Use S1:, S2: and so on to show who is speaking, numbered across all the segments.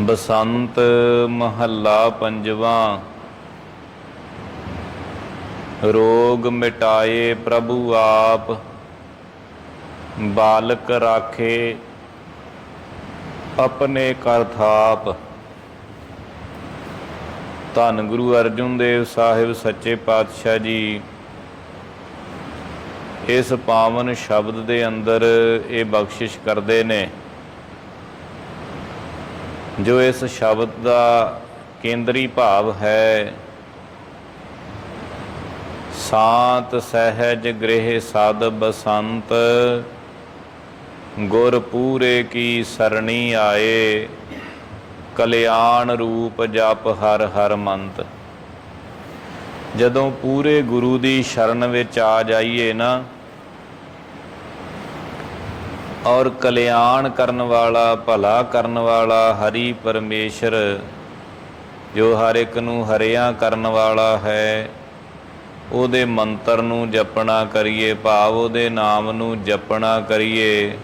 S1: ਬਸੰਤ ਮਹੱਲਾ ਪੰਜਵਾਂ। ਰੋਗ ਮਿਟਾਏ ਪ੍ਰਭੂ ਆਪ, ਬਾਲਕ ਰਾਖੇ ਆਪਣੇ ਕਰ ਥਾਪ। ਧੰਨ ਗੁਰੂ ਅਰਜਨ ਦੇਵ ਸਾਹਿਬ ਸੱਚੇ ਪਾਤਸ਼ਾਹ ਜੀ, ਇਸ ਪਾਵਨ ਸ਼ਬਦ ਦੇ ਅੰਦਰ ਇਹ ਬਖਸ਼ਿਸ਼ ਕਰਦੇ ਨੇ। ਜੋ ਇਸ ਸ਼ਬਦ ਦਾ ਕੇਂਦਰੀ ਭਾਵ ਹੈ, ਸ਼ਾਂਤ ਸਹਿਜ ਗ੍ਰਹਿ ਸਦ ਬਸੰਤ, ਗੁਰ ਪੂਰੇ ਕੀ ਸਰਣੀ ਆਏ, ਕਲਿਆਣ ਰੂਪ ਜਪ ਹਰ ਹਰ ਮੰਤ। ਜਦੋਂ ਪੂਰੇ ਗੁਰੂ ਦੀ ਸ਼ਰਨ ਵਿੱਚ ਆ ਜਾਈਏ ਨਾ ਔਰ ਕਲਿਆਣ ਕਰਨ ਵਾਲਾ, ਭਲਾ ਕਰਨ ਵਾਲਾ ਹਰੀ ਪਰਮੇਸ਼ਰ, ਜੋ ਹਰ ਇੱਕ ਨੂੰ ਹਰਿਆ ਕਰਨ ਵਾਲਾ ਹੈ, ਉਹਦੇ ਮੰਤਰ ਨੂੰ ਜਪਣਾ ਕਰੀਏ, ਭਾਵ ਉਹਦੇ ਨਾਮ ਨੂੰ ਜਪਣਾ ਕਰੀਏ,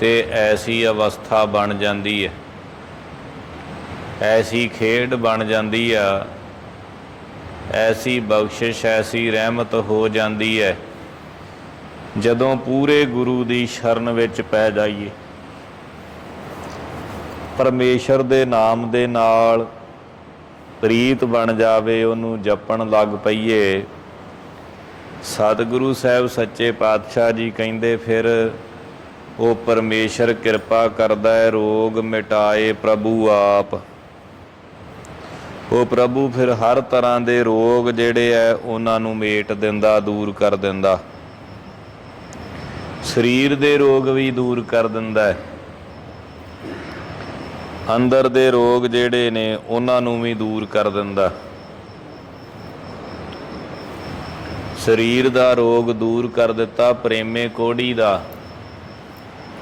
S1: ਤੇ ਐਸੀ ਅਵਸਥਾ ਬਣ ਜਾਂਦੀ ਹੈ। ਐਸੀ ਖੇਡ ਬਣ ਜਾਂਦੀ ਆ, ਐਸੀ ਬਖਸ਼ਿਸ਼, ਐਸੀ ਰਹਿਮਤ ਹੋ ਜਾਂਦੀ ਹੈ। ਜਦੋਂ ਪੂਰੇ ਗੁਰੂ ਦੀ ਸ਼ਰਨ ਵਿੱਚ ਪੈ ਜਾਈਏ। ਪਰਮੇਸ਼ਰ ਦੇ ਨਾਮ ਦੇ ਨਾਲ ਪ੍ਰੀਤ ਬਣ ਜਾਵੇ, ਉਹਨੂੰ ਜਪਣ ਲੱਗ ਪਈਏ। ਸਤਿਗੁਰੂ ਸਾਹਿਬ ਸੱਚੇ ਪਾਤਸ਼ਾਹ ਜੀ ਕਹਿੰਦੇ ਫਿਰ, ਉਹ ਪਰਮੇਸ਼ਰ ਕਿਰਪਾ ਕਰਦਾ ਹੈ, ਰੋਗ ਮਿਟਾਏ ਪ੍ਰਭੂ ਆਪ। ਉਹ ਪ੍ਰਭੂ ਫਿਰ ਹਰ ਤਰ੍ਹਾਂ ਦੇ ਰੋਗ ਜਿਹੜੇ ਐ, ਉਹਨਾਂ ਨੂੰ ਮੇਟ ਦਿੰਦਾ, ਦੂਰ ਕਰ ਦਿੰਦਾ। ਸਰੀਰ ਦੇ ਰੋਗ ਵੀ ਦੂਰ ਕਰ ਦਿੰਦਾ ਹੈ। ਅੰਦਰ ਦੇ ਰੋਗ ਜਿਹੜੇ ਨੇ, ਉਹਨਾਂ ਨੂੰ ਵੀ ਦੂਰ ਕਰ ਦਿੰਦਾ। ਸਰੀਰ ਦਾ ਰੋਗ ਦੂਰ ਕਰ ਦਿੱਤਾ, ਪ੍ਰੇਮੇ ਕੋੜੀ ਦਾ।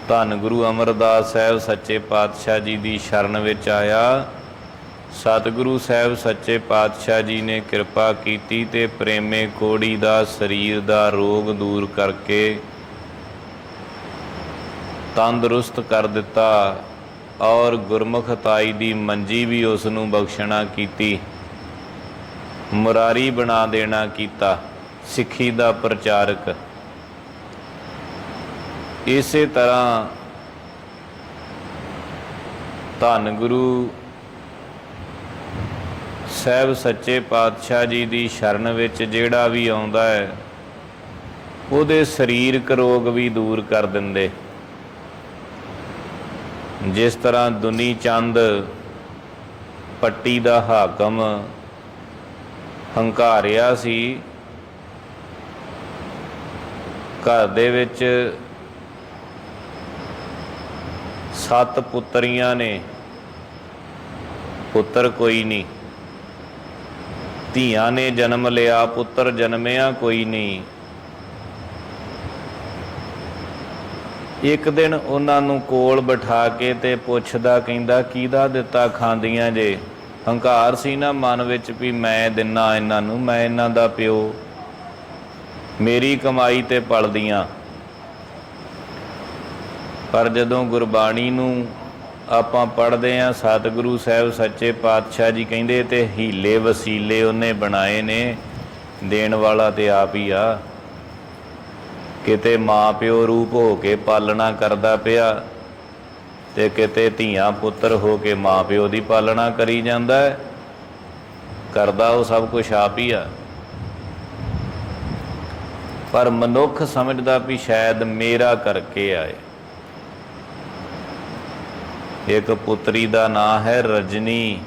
S1: ਧੰਨ ਗੁਰੂ ਅਮਰਦਾਸ ਸਾਹਿਬ ਸੱਚੇ ਪਾਤਸ਼ਾਹ ਜੀ ਦੀ ਸ਼ਰਨ ਵਿੱਚ ਆਇਆ। ਸਤਿਗੁਰੂ ਸਾਹਿਬ ਸੱਚੇ ਪਾਤਸ਼ਾਹ ਜੀ ਨੇ ਕਿਰਪਾ ਕੀਤੀ ਤੇ ਪ੍ਰੇਮੇ ਕੋੜੀ ਦਾ ਸਰੀਰ ਦਾ ਰੋਗ ਦੂਰ ਕਰਕੇ ਤੰਦਰੁਸਤ ਕਰ ਦਿੱਤਾ ਔਰ ਗੁਰਮੁਖ ਤਾਈ ਦੀ ਮੰਜੀ ਵੀ ਉਸ ਨੂੰ ਬਖਸ਼ਣਾ ਕੀਤੀ, ਮੁਰਾਰੀ ਬਣਾ ਦੇਣਾ ਕੀਤਾ, ਸਿੱਖੀ ਦਾ ਪ੍ਰਚਾਰਕ। ਇਸੇ ਤਰ੍ਹਾਂ ਧੰਨ ਗੁਰੂ ਸਾਹਿਬ ਸੱਚੇ ਪਾਤਸ਼ਾਹ ਜੀ ਦੀ ਸ਼ਰਨ ਵਿੱਚ ਜਿਹੜਾ ਵੀ ਆਉਂਦਾ ਹੈ, ਉਹਦੇ ਸਰੀਰਕ ਰੋਗ ਵੀ ਦੂਰ ਕਰ ਦਿੰਦੇ। ਜਿਸ ਤਰ੍ਹਾਂ ਦੁਨੀ ਚੰਦ, ਪੱਟੀ ਦਾ ਹਾਕਮ ਹੰਕਾਰਿਆ ਸੀ, ਘਰ ਦੇ ਵਿੱਚ ਸੱਤ ਪੁੱਤਰੀਆਂ ਨੇ, ਪੁੱਤਰ ਕੋਈ ਨਹੀਂ। ਧੀਆਂ ਨੇ ਜਨਮ ਲਿਆ, ਪੁੱਤਰ ਜਨਮਿਆ ਕੋਈ ਨਹੀਂ। ਇੱਕ ਦਿਨ ਉਹਨਾਂ ਨੂੰ ਕੋਲ ਬਿਠਾ ਕੇ ਤੇ ਪੁੱਛਦਾ ਕਹਿੰਦਾ, ਕਿਹਦਾ ਦਿੱਤਾ ਖਾਂਦੀਆਂ ਜੇ? ਹੰਕਾਰ ਸੀ ਨਾ ਮਨ ਵਿੱਚ ਵੀ ਮੈਂ ਦਿਨਾ ਇਹਨਾਂ ਨੂੰ, ਮੈਂ ਇਹਨਾਂ ਦਾ ਪਿਓ। ਮੇਰੀ ਕਮਾਈ ਤੇ ਪਲਦੀਆਂ। ਪਰ ਜਦੋਂ ਗੁਰਬਾਣੀ ਨੂੰ ਆਪਾਂ ਪੜ੍ਹਦੇ ਆਂ, ਸਤਿਗੁਰੂ ਸਾਹਿਬ ਸੱਚੇ ਪਾਤਸ਼ਾਹ ਜੀ ਕਹਿੰਦੇ, ਤੇ ਹੀਲੇ ਵਸੀਲੇ ਉਹਨੇ ਬਣਾਏ ਨੇ, ਦੇਣ ਵਾਲਾ ਤੇ ਆਪ ਹੀ ਆ। ਕਿਤੇ ਮਾਂ ਪਿਓ ਰੂਪ ਹੋ ਕੇ ਪਾਲਣਾ ਕਰਦਾ ਪਿਆ ਤੇ ਕਿਤੇ ਧੀਆਂ ਪੁੱਤਰ ਹੋ ਕੇ ਮਾਂ ਪਿਓ ਦੀ ਪਾਲਣਾ ਕਰੀ ਜਾਂਦਾ ਹੈ, ਕਰਦਾ ਉਹ ਸਭ ਕੁਝ ਆਪ ਹੀ ਆ। ਪਰ ਮਨੁੱਖ ਸਮਝਦਾ ਵੀ ਸ਼ਾਇਦ ਮੇਰਾ ਕਰਕੇ ਆਏ। ਇੱਕ ਪੁੱਤਰੀ ਦਾ ਨਾਂ ਹੈ ਰਜਨੀ।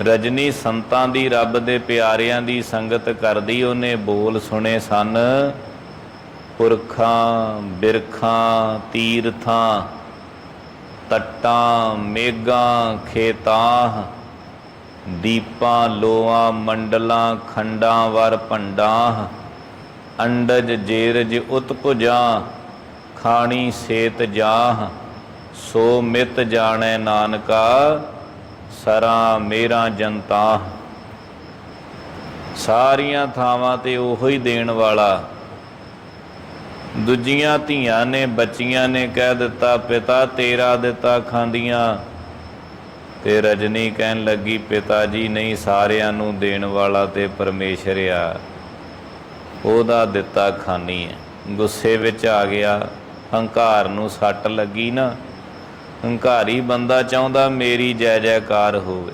S1: ਰਜਨੀ ਸੰਤਾਂ ਦੀ ਰੱਬ ਦੇ ਪਿਆਰਿਆਂ ਦੀ ਸੰਗਤ ਕਰਦੀ, ਉਹਨੇ ਬੋਲ ਸੁਣੇ ਸਨ ਪੁਰਖਾਂ, ਬਿਰਖਾਂ, ਤੀਰਥਾਂ, ਤੱਟਾਂ ਮੇਗਾਂ ਖੇਤਾਂ, ਦੀਪਾਂ, ਲੋਆਂ, ਮੰਡਲਾਂ, ਖੰਡਾਂ, ਵਰ ਭੰਡਾਂ, ਅੰਡਜ, ਜੇਰਜ ਉਤਪੁਜਾਂ ਖਾਣੀ, ਸੇਤ ਜਾਹ, ਸੋ ਮਿਤ ਜਾਣੈ ਨਾਨਕਾ, ਸਰਾ ਮੇਰਾ ਜਨਤਾ। ਸਾਰੀਆਂ ਥਾਵਾਂ ਤੇ ਉਹੋ ਹੀ ਦੇਣ ਵਾਲਾ ਦੂਜੀਆਂ ਧੀਆਂ ਨੇ ਬੱਚੀਆਂ ਨੇ ਕਹਿ ਦਿੱਤਾ, ਪਿਤਾ ਤੇਰਾ ਦਿੱਤਾ ਖਾਂਦੀਆਂ। ਤੇ ਰਜਨੀ ਕਹਿਣ ਲੱਗੀ, ਪਿਤਾ ਜੀ, ਨਹੀਂ, ਸਾਰਿਆਂ ਨੂੰ ਦੇਣ ਵਾਲਾ ਤੇ ਪਰਮੇਸ਼ਰ ਆ। ਉਹਦਾ ਦਿੱਤਾ ਖਾਨੀ ਹੈ। ਗੁੱਸੇ ਵਿੱਚ ਆ ਗਿਆ। ਹੰਕਾਰ ਨੂੰ ਸੱਟ ਲੱਗੀ ਨਾ। ਹੰਕਾਰੀ ਬੰਦਾ ਚਾਹੁੰਦਾ, ਮੇਰੀ ਜੈ ਜੈਕਾਰ ਹੋਵੇ।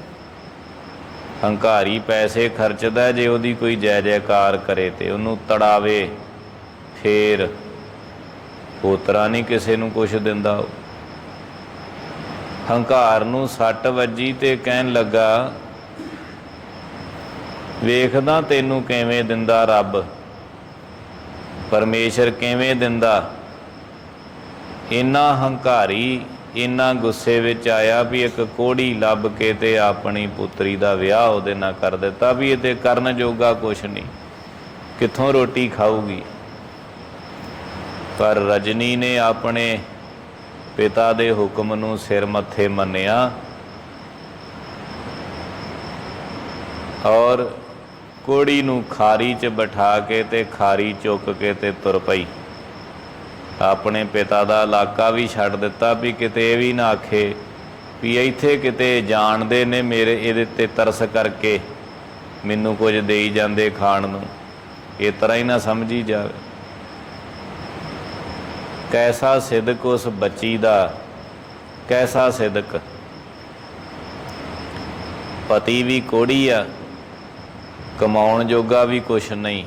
S1: ਹੰਕਾਰੀ ਪੈਸੇ ਖਰਚਦਾ ਜੇ ਉਹਦੀ ਕੋਈ ਜੈ ਜੈਕਾਰ ਕਰੇ ਤੇ ਉਹਨੂੰ ਤੜਾਵੇ, ਫੇਰ ਪੋਤਰਾ ਨਹੀਂ ਕਿਸੇ ਨੂੰ ਕੁਛ ਦਿੰਦਾ। ਉਹ। ਹੰਕਾਰ ਨੂੰ ਸੱਟ ਵੱਜੀ ਤੇ ਕਹਿਣ ਲੱਗਾ, ਵੇਖਦਾ ਤੈਨੂੰ ਕਿਵੇਂ ਦਿੰਦਾ ਰੱਬ? ਪਰਮੇਸ਼ਰ ਕਿਵੇਂ ਦਿੰਦਾ? ਇੰਨਾ ਹੰਕਾਰੀ, ਇੰਨਾ ਗੁੱਸੇ ਵਿੱਚ ਆਇਆ ਵੀ ਇੱਕ ਕੋੜੀ ਲੱਭ ਕੇ ਤੇ ਆਪਣੀ ਪੁੱਤਰੀ ਦਾ ਵਿਆਹ ਉਹਦੇ ਨਾਲ ਕਰ ਦਿੱਤਾ ਵੀ ਇਹ ਤੇ ਕਰਨ ਜੋਗਾ ਕੁਛ ਨਹੀਂ। ਕਿੱਥੋਂ ਰੋਟੀ ਖਾਊਗੀ? ਪਰ ਰਜਨੀ ਨੇ ਆਪਣੇ ਪਿਤਾ ਦੇ ਹੁਕਮ ਨੂੰ ਸਿਰ ਮੱਥੇ ਮੰਨਿਆ ਔਰ ਕੋੜੀ ਨੂੰ ਖਾਰੀ 'ਚ ਬਿਠਾ ਕੇ ਤੇ ਖਾਰੀ ਚੁੱਕ ਕੇ ਤੇ ਤੁਰ ਪਈ। ਆਪਣੇ ਪਿਤਾ ਦਾ ਇਲਾਕਾ ਵੀ ਛੱਡ ਦਿੱਤਾ ਵੀ ਕਿਤੇ ਇਹ ਵੀ ਨਾ ਆਖੇ ਵੀ ਇੱਥੇ ਕਿਤੇ ਜਾਣਦੇ ਨੇ ਮੇਰੇ ਇਹਦੇ ਤੇ ਤਰਸ ਕਰਕੇ ਮੈਨੂੰ ਕੁਝ ਦੇਈ ਜਾਂਦੇ ਖਾਣ ਨੂੰ। ਇਹ ਤਰ੍ਹਾਂ ਹੀ ਨਾ ਸਮਝੀ ਜਾਵੇ। ਕੈਸਾ ਸਿਦਕ ਉਸ ਬੱਚੀ ਦਾ? ਕੈਸਾ ਸਿਦਕ? ਪਤੀ ਵੀ ਕੋੜੀ ਆ, ਕਮਾਉਣ ਜੋਗਾ ਵੀ ਕੁਛ ਨਹੀਂ,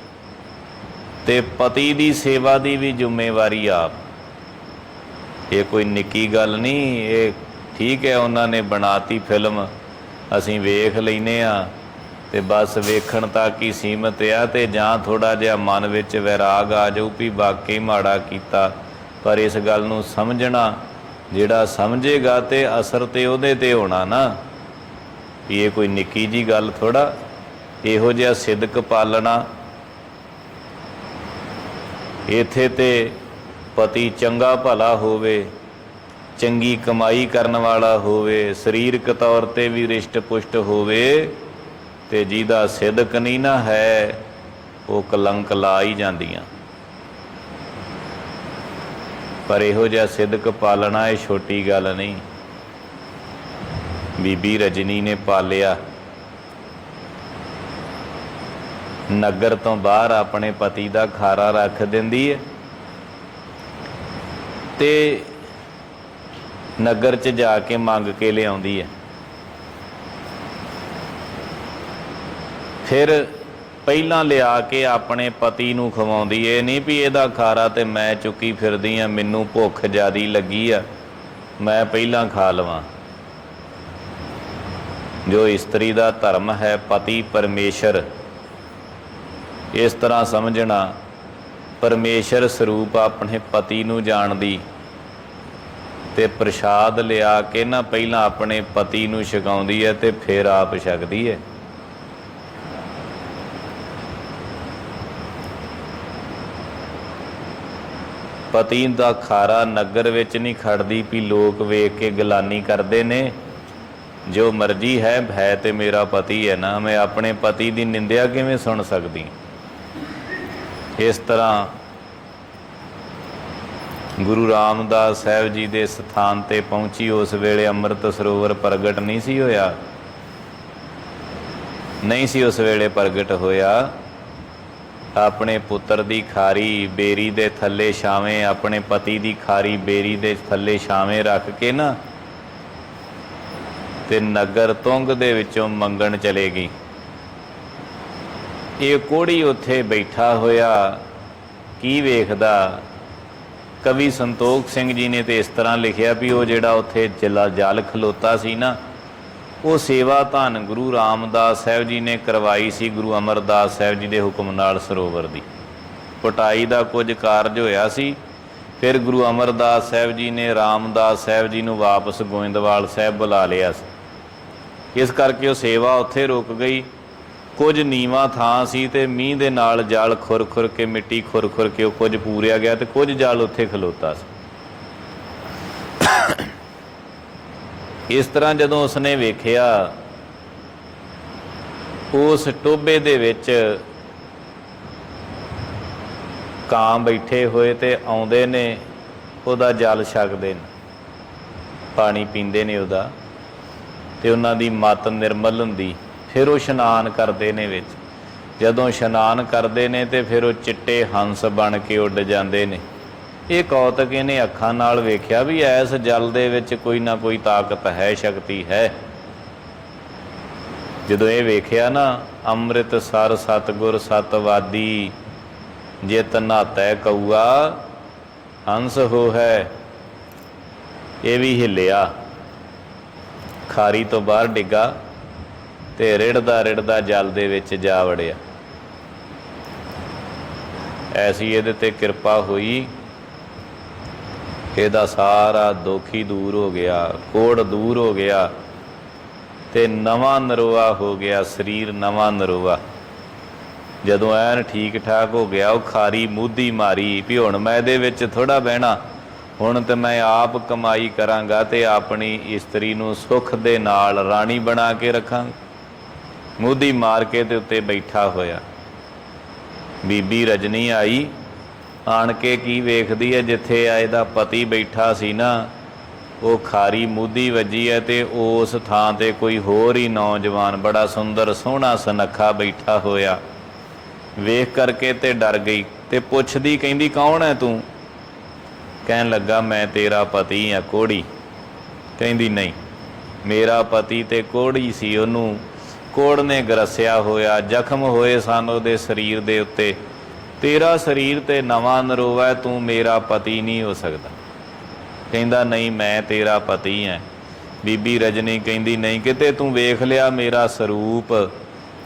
S1: ਤੇ ਪਤੀ ਦੀ ਸੇਵਾ ਦੀ ਵੀ ਜ਼ਿੰਮੇਵਾਰੀ ਆਪ। ਇਹ ਕੋਈ ਨਿੱਕੀ ਗੱਲ ਨਹੀਂ, ਇਹ ਠੀਕ ਹੈ, ਉਹਨਾਂ ਨੇ ਬਣਾਤੀ ਫਿਲਮ, ਅਸੀਂ ਵੇਖ ਲੈਨੇ ਆ, ਤੇ ਬਸ ਵੇਖਣ ਤੱਕ ਹੀ ਸੀਮਤ ਆ, ਤੇ ਜਾਂ ਥੋੜਾ ਜਿਹਾ ਮਨ ਵਿੱਚ ਵਿਰਾਗ ਆ ਜਾਊ ਵੀ ਵਾਕਈ ਮਾੜਾ ਕੀਤਾ। ਪਰ ਇਸ ਗੱਲ ਨੂੰ ਸਮਝਣਾ, ਜਿਹੜਾ ਸਮਝੇਗਾ ਤੇ ਅਸਰ ਤੇ ਉਹਦੇ ਤੇ ਹੋਣਾ ਨਾ, ਇਹ ਕੋਈ ਨਿੱਕੀ ਜੀ ਗੱਲ ਥੋੜਾ ਇਹੋ ਜਿਹਾ ਸਿਦਕ ਪਾਲਣਾ। ਇਥੇ ਤੇ ਪਤੀ ਚੰਗਾ ਭਲਾ ਹੋਵੇ, ਚੰਗੀ ਕਮਾਈ ਕਰਨ ਵਾਲਾ ਹੋਵੇ, ਸਰੀਰਕ ਤੌਰ ਤੇ ਵੀ ਰਿਸ਼ਟ ਪੁਸ਼ਟ ਹੋਵੇ, ਤੇ ਜਿਹਦਾ ਸਿਦਕ ਨਹੀਂ ਨਾ ਹੈ, ਉਹ ਕਲੰਕ ਲਾ ਹੀ ਜਾਂਦੀਆਂ। ਪਰ ਇਹੋ ਜਿਹਾ ਸਿਦਕ ਪਾਲਣਾ ਇਹ ਛੋਟੀ ਗੱਲ ਨਹੀਂ। ਬੀਬੀ ਰਜਨੀ ਨੇ ਪਾਲਿਆ। ਨਗਰ ਤੋਂ ਬਾਹਰ ਆਪਣੇ ਪਤੀ ਦਾ ਖਾਰਾ ਰੱਖ ਦਿੰਦੀ ਹੈ ਤੇ ਨਗਰ 'ਚ ਜਾ ਕੇ ਮੰਗ ਕੇ ਲਿਆਉਂਦੀ ਹੈ ਫਿਰ ਪਹਿਲਾਂ ਲਿਆ ਕੇ ਆਪਣੇ ਪਤੀ ਨੂੰ ਖਵਾਉਂਦੀ ਏ। ਨਹੀਂ ਵੀ ਇਹਦਾ ਖਾਰਾ ਤੇ ਮੈਂ ਚੁੱਕੀ ਫਿਰਦੀ ਆ, ਮੈਨੂੰ ਭੁੱਖ ਜਿਆਦੀ ਲੱਗੀ ਆ, ਮੈਂ ਪਹਿਲਾਂ ਖਾ ਲਵਾਂ। ਜੋ ਇਸਤਰੀ ਦਾ ਧਰਮ ਹੈ ਪਤੀ ਪਰਮੇਸ਼ਰ, ਇਸ ਤਰ੍ਹਾਂ ਸਮਝਣਾ, ਪਰਮੇਸ਼ਰ ਸਰੂਪ ਆਪਣੇ ਪਤੀ ਨੂੰ ਜਾਣਦੀ ਤੇ ਪ੍ਰਸ਼ਾਦ ਲਿਆ ਕੇ ਨਾ ਪਹਿਲਾਂ ਆਪਣੇ ਪਤੀ ਨੂੰ ਛਕਾਉਂਦੀ ਹੈ ਤੇ ਫਿਰ ਆਪ ਛਕਦੀ ਹੈ ਪਤੀ ਦਾ ਖਾਰਾ ਨਗਰ ਵਿੱਚ ਨਹੀਂ ਖੜਦੀ ਵੀ ਲੋਕ ਵੇਖ ਕੇ ਗਲਾਨੀ ਕਰਦੇ ਨੇ। ਜੋ ਮਰਜ਼ੀ ਹੈ ਭੈ ਤੇ ਮੇਰਾ ਪਤੀ ਹੈ ਨਾ। ਮੈਂ ਆਪਣੇ ਪਤੀ ਦੀ ਨਿੰਦਿਆ ਕਿਵੇਂ ਸੁਣ ਸਕਦੀ? ਇਸ ਤਰ੍ਹਾਂ ਗੁਰੂ ਰਾਮਦਾਸ ਸਾਹਿਬ ਜੀ ਦੇ ਸਥਾਨ ਤੇ ਪਹੁੰਚੀ। ਉਸ ਵੇਲੇ ਅੰਮ੍ਰਿਤ ਸਰੋਵਰ ਪ੍ਰਗਟ ਨਹੀਂ ਸੀ ਹੋਇਆ। ਨਹੀਂ ਸੀ ਉਸ ਵੇਲੇ ਪ੍ਰਗਟ ਹੋਇਆ। ਆਪਣੇ ਪੁੱਤਰ ਦੀ ਖਾਰੀ ਬੇਰੀ ਦੇ ਥੱਲੇ ਛਾਵੇਂ, ਆਪਣੇ ਪਤੀ ਦੀ ਖਾਰੀ ਬੇਰੀ ਦੇ ਥੱਲੇ ਛਾਵੇਂ ਰੱਖ ਕੇ ਨਾ ਤੇ ਨਗਰ ਤੁੰਗ ਦੇ ਵਿੱਚੋਂ ਮੰਗਣ ਚਲੇਗੀ ਇਹ ਕੋੜੀ ਉੱਥੇ ਬੈਠਾ ਹੋਇਆ ਕੀ ਵੇਖਦਾ? ਕਵੀ ਸੰਤੋਖ ਸਿੰਘ ਜੀ ਨੇ ਤੇ ਇਸ ਤਰ੍ਹਾਂ ਲਿਖਿਆ ਵੀ ਉਹ ਜਿਹੜਾ ਉੱਥੇ ਜਲਾ ਜਲ ਖਲੋਤਾ ਸੀ ਨਾ ਉਹ ਸੇਵਾ ਧੰਨ ਗੁਰੂ ਰਾਮਦਾਸ ਸਾਹਿਬ ਜੀ ਨੇ ਕਰਵਾਈ ਸੀ, ਗੁਰੂ ਅਮਰਦਾਸ ਸਾਹਿਬ ਜੀ ਦੇ ਹੁਕਮ ਨਾਲ ਸਰੋਵਰ ਦੀ। ਪਟਾਈ ਦਾ ਕੁਝ ਕਾਰਜ ਹੋਇਆ ਸੀ, ਫਿਰ ਗੁਰੂ ਅਮਰਦਾਸ ਸਾਹਿਬ ਜੀ ਨੇ ਰਾਮਦਾਸ ਸਾਹਿਬ ਜੀ ਨੂੰ ਵਾਪਸ ਗੋਇੰਦਵਾਲ ਸਾਹਿਬ ਬੁਲਾ ਲਿਆ ਸੀ। ਇਸ ਕਰਕੇ ਉਹ ਸੇਵਾ ਉੱਥੇ ਰੁਕ ਗਈ। ਕੁਝ ਨੀਵਾ ਥਾਂ ਸੀ ਤੇ ਮੀਂਹ ਦੇ ਨਾਲ ਜਲ ਖੁਰ-ਖੁਰ ਕੇ, ਮਿੱਟੀ ਖੁਰ-ਖੁਰ ਕੇ ਉਹ ਕੁਝ ਪੂਰਿਆ ਗਿਆ ਤੇ ਕੁਝ ਜਲ ਉੱਥੇ ਖਲੋਤਾ ਸੀ। ਇਸ ਤਰ੍ਹਾਂ ਜਦੋਂ ਉਸਨੇ ਵੇਖਿਆ, ਉਸ ਟੋਬੇ ਦੇ ਵਿੱਚ ਕਾਂ ਬੈਠੇ ਹੋਏ ਤੇ ਆਉਂਦੇ ਨੇ, ਉਹਦਾ ਜਲ ਛਕਦੇ ਨੇ, ਪਾਣੀ ਪੀਂਦੇ ਨੇ ਉਹਦਾ ਤੇ ਉਹਨਾਂ ਦੀ ਮਤ ਨਿਰਮਲ ਹੁੰਦੀ। ਫਿਰ ਉਹ ਇਸ਼ਨਾਨ ਕਰਦੇ ਨੇ ਵਿੱਚ। ਜਦੋਂ ਇਸ਼ਨਾਨ ਕਰਦੇ ਨੇ ਤੇ ਫਿਰ ਉਹ ਚਿੱਟੇ ਹੰਸ ਬਣ ਕੇ ਉੱਡ ਜਾਂਦੇ ਨੇ। ਇਹ ਕੌਤਕ ਇਹਨੇ ਅੱਖਾਂ ਨਾਲ ਵੇਖਿਆ ਵੀ ਐਸ ਜਲ ਦੇ ਵਿੱਚ ਕੋਈ ਨਾ ਕੋਈ ਤਾਕਤ ਹੈ, ਸ਼ਕਤੀ ਹੈ। ਜਦੋਂ ਇਹ ਵੇਖਿਆ ਨਾ, ਅੰਮ੍ਰਿਤ ਸਰ, ਸਤਗੁਰ, ਸਤਵਾਦੀ, ਜਿਤ ਨਾਤੈ ਕਊਆ ਹੰਸ ਹੋ ਹੈ, ਇਹ ਵੀ ਹਿੱਲਿਆ। ਖਾਰੀ ਤੋਂ ਬਾਹਰ ਡਿੱਗਾ ਤੇ ਰਿੜਦਾ ਰਿੜਦਾ ਜਲ ਦੇ ਵਿੱਚ ਜਾ ਵੜਿਆ। ਐਸੀ ਇਹਦੇ ਤੇ ਕਿਰਪਾ ਹੋਈ ਇਹਦਾ ਸਾਰਾ ਦੁਖੀ ਦੂਰ ਹੋ ਗਿਆ, ਕੋੜ ਦੂਰ ਹੋ ਗਿਆ ਤੇ ਨਵਾਂ ਨਰੋਆ ਹੋ ਗਿਆ, ਸਰੀਰ ਨਵਾਂ ਨਰੋਆ। ਜਦੋਂ ਐਨ ਠੀਕ ਠਾਕ ਹੋ ਗਿਆ, ਉਹ ਖਾਰੀ ਮੂਧੀ ਮਾਰੀ, ਵੀ ਹੁਣ ਮੈਂ ਇਹਦੇ ਵਿੱਚ ਥੋੜਾ ਬਹਿਣਾ, ਹੁਣ ਤੇ ਮੈਂ ਆਪ ਕਮਾਈ ਕਰਾਂਗਾ ਤੇ ਆਪਣੀ ਇਸਤਰੀ ਨੂੰ ਸੁੱਖ ਦੇ ਨਾਲ ਰਾਣੀ ਬਣਾ ਕੇ ਰੱਖਾਂਗਾ। ਮੂਧੀ ਮਾਰ ਕੇ ਤੇ ਉੱਤੇ ਬੈਠਾ ਹੋਇਆ। ਬੀਬੀ ਰਜਨੀ ਆਈ ਆਣ ਕੇ ਕੀ ਵੇਖਦੀ ਹੈ ਜਿੱਥੇ ਆ ਇਹਦਾ ਪਤੀ ਬੈਠਾ ਸੀ ਨਾ, ਉਹ ਖਾਰੀ ਮੂਦੀ ਵੱਜੀ ਹੈ ਤੇ ਉਸ ਥਾਂ ਤੇ ਕੋਈ ਹੋਰ ਹੀ ਨੌਜਵਾਨ ਬੜਾ ਸੁੰਦਰ ਸੋਹਣਾ ਸੁਨੱਖਾ ਬੈਠਾ ਹੋਇਆ। ਵੇਖ ਕਰਕੇ ਤੇ ਡਰ ਗਈ ਤੇ ਪੁੱਛਦੀ ਕਹਿੰਦੀ, ਕੌਣ ਹੈ ਤੂੰ? ਕਹਿਣ ਲੱਗਾ, ਮੈਂ ਤੇਰਾ ਪਤੀ ਆ, ਕੋੜੀ। ਕਹਿੰਦੀ, ਨਹੀਂ, ਮੇਰਾ ਪਤੀ ਤੇ ਕੋੜੀ ਸੀ ਉਹਨੂੰ। ਕੋੜ ਨੇ ਗਰਸਿਆ ਹੋਇਆ, ਜ਼ਖਮ ਹੋਏ ਸਨ ਉਹਦੇ ਸਰੀਰ ਦੇ ਉੱਤੇ। ਤੇਰਾ ਸਰੀਰ ਤੇ ਨਵਾਂ ਨਰੋਵਾ ਹੈ, ਤੂੰ ਮੇਰਾ ਪਤੀ ਨਹੀਂ ਹੋ ਸਕਦਾ। ਕਹਿੰਦਾ ਨਹੀਂ ਮੈਂ ਤੇਰਾ ਪਤੀ ਹਾਂ ਬੀਬੀ ਰਜਨੀ ਕਹਿੰਦੀ ਨਹੀਂ ਕਿਤੇ ਤੂੰ ਵੇਖ ਲਿਆ ਮੇਰਾ ਸਰੂਪ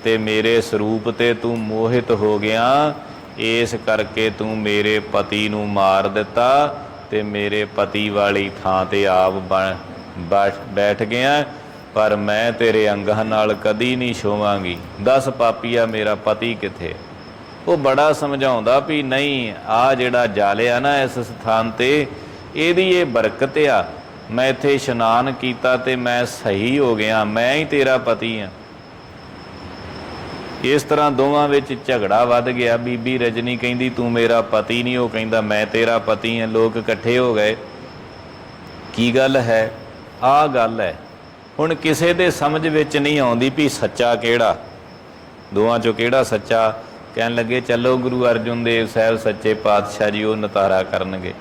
S1: ਤੇ ਮੇਰੇ ਸਰੂਪ ਤੇ ਤੂੰ ਮੋਹਿਤ ਹੋ ਗਿਆ ਇਸ ਕਰਕੇ ਤੂੰ ਮੇਰੇ ਪਤੀ ਨੂੰ ਮਾਰ ਦਿੱਤਾ ਤੇ ਮੇਰੇ ਪਤੀ ਵਾਲੀ ਥਾਂ ਤੇ ਆਪ ਬਣ- ਬੈਠ- ਬੈਠ ਗਿਆ। ਪਰ ਮੈਂ ਤੇਰੇ ਅੰਗਾਂ ਨਾਲ ਕਦੀ ਨਹੀਂ ਛੋਵਾਂਗੀ। ਦੱਸ ਪਾਪੀਆ ਮੇਰਾ ਪਤੀ ਕਿੱਥੇ? ਉਹ ਬੜਾ ਸਮਝਾਉਂਦਾ ਵੀ ਨਹੀਂ, ਆ ਜਿਹੜਾ ਜਾਲਿਆ ਨਾ ਇਸ ਸਥਾਨ ਤੇ, ਇਹਦੀ ਇਹ ਬਰਕਤ ਆ। ਮੈਂ ਇੱਥੇ ਇਸ਼ਨਾਨ ਕੀਤਾ ਤੇ ਮੈਂ ਸਹੀ ਹੋ ਗਿਆ, ਮੈਂ ਹੀ ਤੇਰਾ ਪਤੀ ਆ। ਇਸ ਤਰ੍ਹਾਂ ਦੋਵਾਂ ਵਿੱਚ ਝਗੜਾ ਵੱਧ ਗਿਆ। ਬੀਬੀ ਰਜਨੀ ਕਹਿੰਦੀ, ਤੂੰ ਮੇਰਾ ਪਤੀ ਨਹੀਂ। ਉਹ ਕਹਿੰਦਾ, ਮੈਂ ਤੇਰਾ ਪਤੀ ਹਾਂ ਲੋਕ ਇਕੱਠੇ ਹੋ ਗਏ। ਕੀ ਗੱਲ ਹੈ? ਆਹ ਗੱਲ ਹੈ। ਹੁਣ ਕਿਸੇ ਦੇ ਸਮਝ ਵਿੱਚ ਨਹੀਂ ਆਉਂਦੀ ਵੀ ਸੱਚਾ ਕਿਹੜਾ? ਦੋਵਾਂ ਚੋਂ ਕਿਹੜਾ ਸੱਚਾ? ਕਹਿਣ ਲੱਗੇ, ਚੱਲੋ ਗੁਰੂ ਅਰਜਨ ਦੇਵ ਸਾਹਿਬ ਸੱਚੇ ਪਾਤਸ਼ਾਹ ਜੀ, ਉਹ ਨਤਾਰਾ ਕਰਨਗੇ।